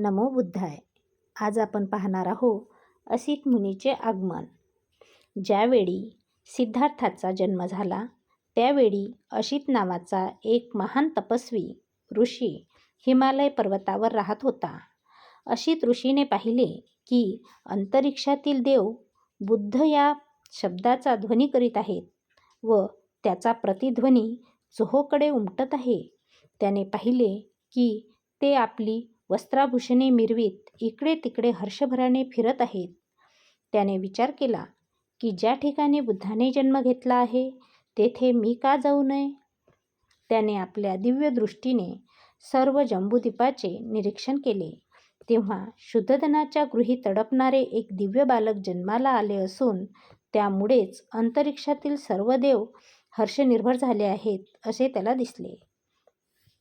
नमो बुद्धाय. आज आपण पाहणार आहो असित मुनीचे आगमन. ज्यावेळी सिद्धार्थाचा जन्म झाला त्यावेळी अशित नावाचा एक महान तपस्वी ऋषी हिमालय पर्वतावर राहत होता. अशित ऋषीने पाहिले की अंतरिक्षातील देव बुद्ध या शब्दाचा ध्वनी करीत आहेत व त्याचा प्रतिध्वनी चोहोकडे उमटत आहे. त्याने पाहिले की ते आपली वस्त्राभूषणे मिरवीत इकडे तिकडे हर्षभराने फिरत आहेत. त्याने विचार केला की ज्या ठिकाणी बुद्धाने जन्म घेतला आहे तेथे मी का जाऊ नये? त्याने आपल्या दिव्य दृष्टीने सर्व जंबूद्वीपाचे निरीक्षण केले. तेव्हा शुद्धधनाच्या गृही तडपणारे एक दिव्य बालक जन्माला आले असून त्यामुळेच अंतरिक्षातील सर्व देव हर्षनिर्भर झाले आहेत असे त्याला दिसले.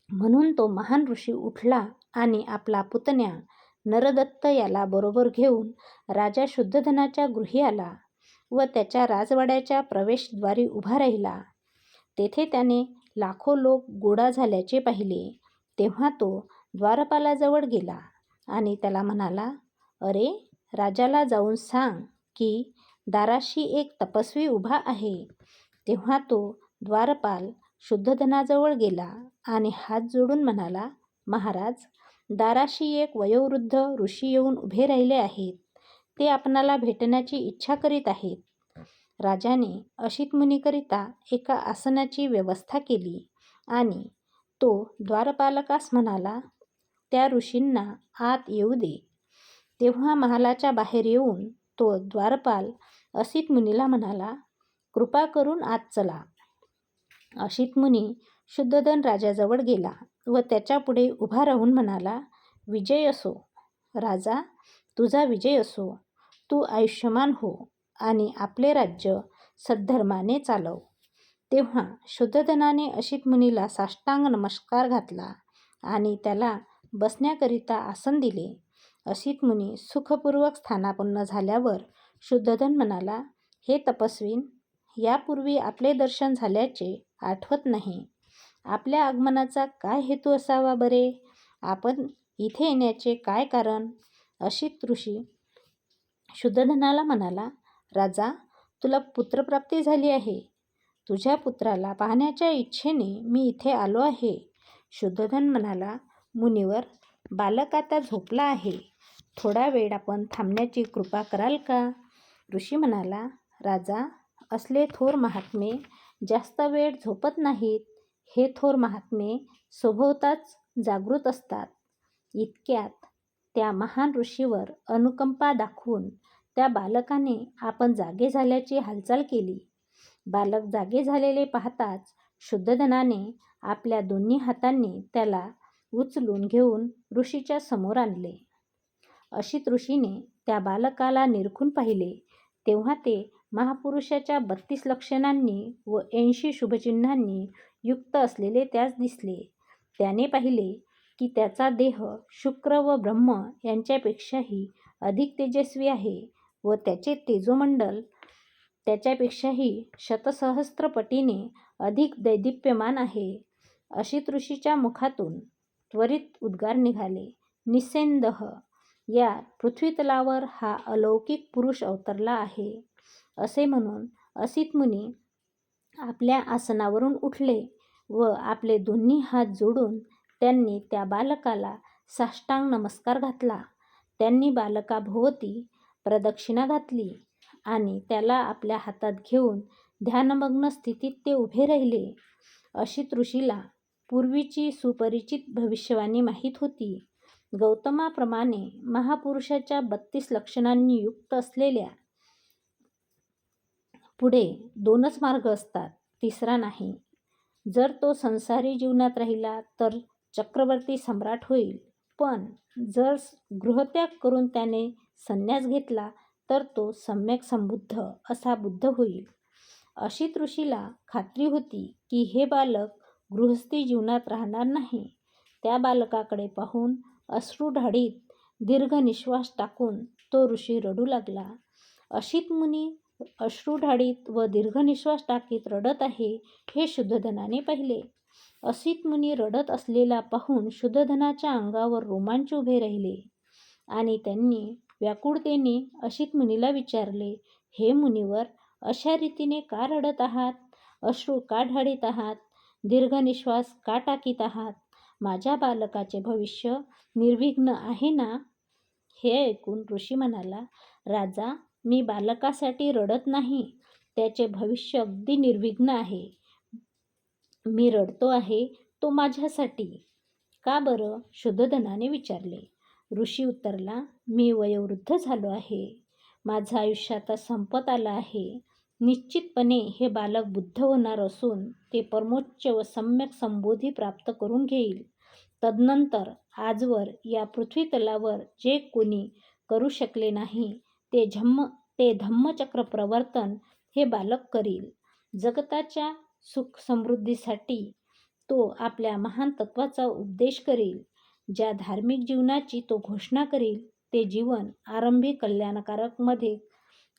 म्हणून तो महान ऋषी उठला आणि आपला पुतण्या नरदत्त याला बरोबर घेऊन राजा शुद्धधनाच्या गृही आला व त्याच्या राजवाड्याच्या प्रवेशद्वारी उभा राहिला. तेथे त्याने लाखो लोक गोडा झाल्याचे पाहिले. तेव्हा तो द्वारपालाजवळ गेला आणि त्याला म्हणाला अरे राजाला जाऊन सांग की दाराशी एक तपस्वी उभा आहे. तेव्हा तो द्वारपाल शुद्धधनाजवळ गेला आणि हात जोडून म्हणाला महाराज दाराशी एक वयोवृद्ध ऋषी येऊन उभे राहिले आहेत. ते आपणाला भेटण्याची इच्छा करीत आहेत. राजाने अशित मुनीकरिता एका आसनाची व्यवस्था केली आणि तो द्वारपालकास म्हणाला त्या ऋषींना आत येऊ दे. तेव्हा महालाच्या बाहेर येऊन तो द्वारपाल असित मुनीला म्हणाला कृपा करून आत चला. अशित मुनी शुद्धधन राजाजवळ गेला व त्याच्यापुढे उभा राहून म्हणाला विजय असो. राजा तुझा विजय असो. तू आयुष्यमान हो आणि आपले राज्य सद्धर्माने चालव. तेव्हा शुद्धधनाने अशित मुनीला साष्टांग नमस्कार घातला आणि त्याला बसण्याकरिता आसन दिले. असित मुनी सुखपूर्वक स्थानापन्न झाल्यावर शुद्धधन म्हणाला हे तपस्वीन यापूर्वी आपले दर्शन झाल्याचे आठवत नाही. आपल्या आगमनाचा काय हेतू असावा बरे? आपण इथे येण्याचे काय कारण? अशी ऋषी शुद्धधनाला म्हणाला राजा तुला पुत्रप्राप्ती झाली आहे. तुझ्या पुत्राला पाहण्याच्या इच्छेने मी इथे आलो आहे. शुद्धधन म्हणाला मुनीवर बालक आता झोपला आहे. थोडा वेळ आपण थांबण्याची कृपा कराल का? ऋषी म्हणाला राजा असले थोर महात्मे जास्त वेळ झोपत नाहीत हे थोर महात्मे सभोवताच जागृत असतात. इतक्यात त्या महान ऋषीवर अनुकंपा दाखवून त्या बालकाने आपण जागे झाल्याची हालचाल केली. बालक जागे झालेले पाहताच शुद्धधनाने आपल्या दोन्ही हातांनी त्याला उचलून घेऊन ऋषीच्या समोर आणले. अशीत ऋषीने त्या बालकाला निरखून पाहिले तेव्हा ते महापुरुषाच्या बत्तीस लक्षणांनी व ऐंशी शुभचिन्हांनी युक्त असलेले त्यास दिसले. त्याने पाहिले की त्याचा देह शुक्र व ब्रह्म यांच्यापेक्षाही अधिक तेजस्वी आहे व त्याचे तेजोमंडल त्याच्यापेक्षाही शतसहस्त्रपटीने अधिक दैदिप्यमान आहे. अशित ऋषीच्या मुखातून त्वरित उद्गार निघाले. निसेंदह या पृथ्वीतलावर हा अलौकिक पुरुष अवतरला आहे. असे म्हणून असित मुनी आपल्या आसनावरून उठले व आपले दोन्ही हात जोडून त्यांनी त्या बालकाला साष्टांग नमस्कार घातला. त्यांनी बालकाभोवती प्रदक्षिणा घातली आणि त्याला आपल्या हातात घेऊन ध्यानमग्न स्थितीत ते उभे राहिले. अशित ऋषीला पूर्वीची सुपरिचित भविष्यवाणी माहीत होती. गौतमाप्रमाणे महापुरुषाच्या बत्तीस लक्षणांनी युक्त असलेल्या पुढे दोनच मार्ग असतात. तिसरा नाही. जर तो संसारी जीवनात राहिला तर चक्रवर्ती सम्राट होईल. पण जर गृहत्याग करून त्याने संन्यास घेतला तर तो सम्यक संबुद्ध असा बुद्ध होईल. अशी ऋषीला खात्री होती की हे बालक गृहस्थी जीवनात राहणार नाही. त्या बालकाकडे पाहून अश्रू ढाडीत दीर्घ निश्वास टाकून तो ऋषी रडू लागला. अशित मुनी अश्रू ढाळीत व दीर्घनिश्वास टाकीत रडत आहे हे शुद्धधनाने पाहिले. असित मुनी रडत असलेला पाहून शुद्धधनाच्या अंगावर रोमांच उभे राहिले. आणि त्यांनी व्याकुळतेने असित मुनीला विचारले हे मुनीवर अशा रीतीने का रडत आहात? अश्रू का ढाळीत आहात? दीर्घनिश्वास का टाकीत आहात? माझ्या बालकाचे भविष्य निर्विघ्न आहे ना? हे ऐकून ऋषी म्हणाला राजा मी बालकासाठी रडत नाही त्याचे भविष्य अगदी निर्विघ्न आहे. मी रडतो आहे तो माझ्यासाठी. का बरं? शुद्धधनाने विचारले. ऋषी उत्तरला मी वयोवृद्ध झालो आहे. माझं आयुष्य आता संपत आलं आहे. निश्चितपणे हे बालक बुद्ध होणार असून ते परमोच्च व सम्यक संबोधी प्राप्त करून घेईल. तदनंतर आजवर या पृथ्वीतलावर जे कोणी करू शकले नाही ते झम्म ते धम्मचक्र प्रवर्तन हे बालक करील. जगताच्या सुख समृद्धीसाठी तो आपल्या महान तत्वाचा उपदेश करील. ज्या धार्मिक जीवनाची तो घोषणा करील ते जीवन आरंभी कल्याणकारकमध्ये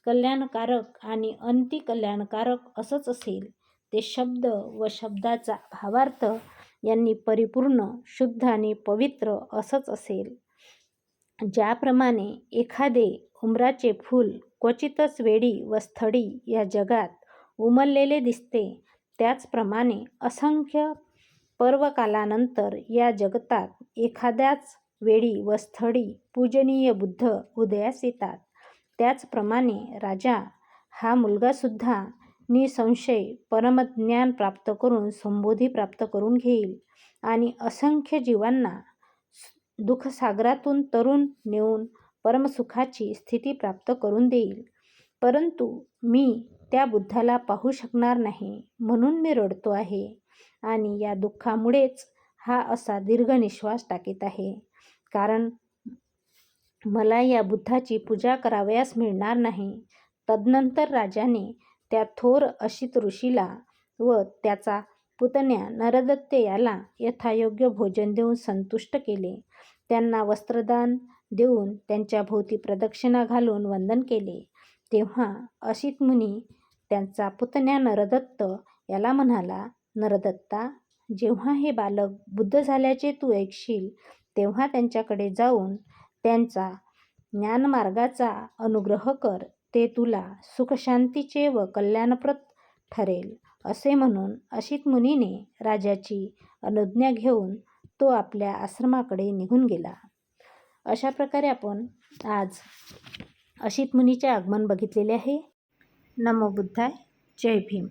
कल्याणकारक आणि अंती कल्याणकारक असंच असेल. ते शब्द व शब्दाचा भावार्थ यांनी परिपूर्ण शुद्ध आणि पवित्र असंच असेल. ज्याप्रमाणे एखादे उमराचे फूल क्वचितच वेळी व स्थळी या जगात उमललेले दिसते. त्याचप्रमाणे असंख्य पर्वकालानंतर या जगतात एखाद्याच वेळी व स्थळी पूजनीय बुद्ध उदयास येतात. त्याचप्रमाणे राजा हा मुलगासुद्धा निसंशय परमज्ञान प्राप्त करून संबोधी प्राप्त करून घेईल आणि असंख्य जीवांना दुःखसागरातून तरुण नेऊन परमसुखाची स्थिती प्राप्त करून देईल. परंतु मी त्या बुद्धाला पाहू शकणार नाही म्हणून मी रडतो आहे आणि या दुःखामुळेच हा असा दीर्घ निश्वास टाकीत आहे. कारण मला या बुद्धाची पूजा करावयास मिळणार नाही. तदनंतर राजाने त्या थोर अशित ऋषीला व त्याचा पुतण्या नरदत्त याला यथायोग्य भोजन देऊन संतुष्ट केले. त्यांना वस्त्रदान देऊन त्यांच्या भोवती प्रदक्षिणा घालून वंदन केले. तेव्हा अशित मुनी त्यांचा पुतण्या नरदत्त याला म्हणाला नरदत्ता जेव्हा हे बालक बुद्ध झाल्याचे तू ऐकशील तेव्हा त्यांच्याकडे जाऊन त्यांचा ज्ञानमार्गाचा अनुग्रह कर. ते तुला सुखशांतीचे व कल्याणप्रद ठरेल असे म्हणून अशित मुनीने राजाची अनुज्ञा घेऊन तो आपल्या आश्रमाकडे निघून गेला. अशा प्रकारे आपण आज अशित मुनीचे आगमन बघितलेले आहे. नमो बुद्धाय. जय भीम.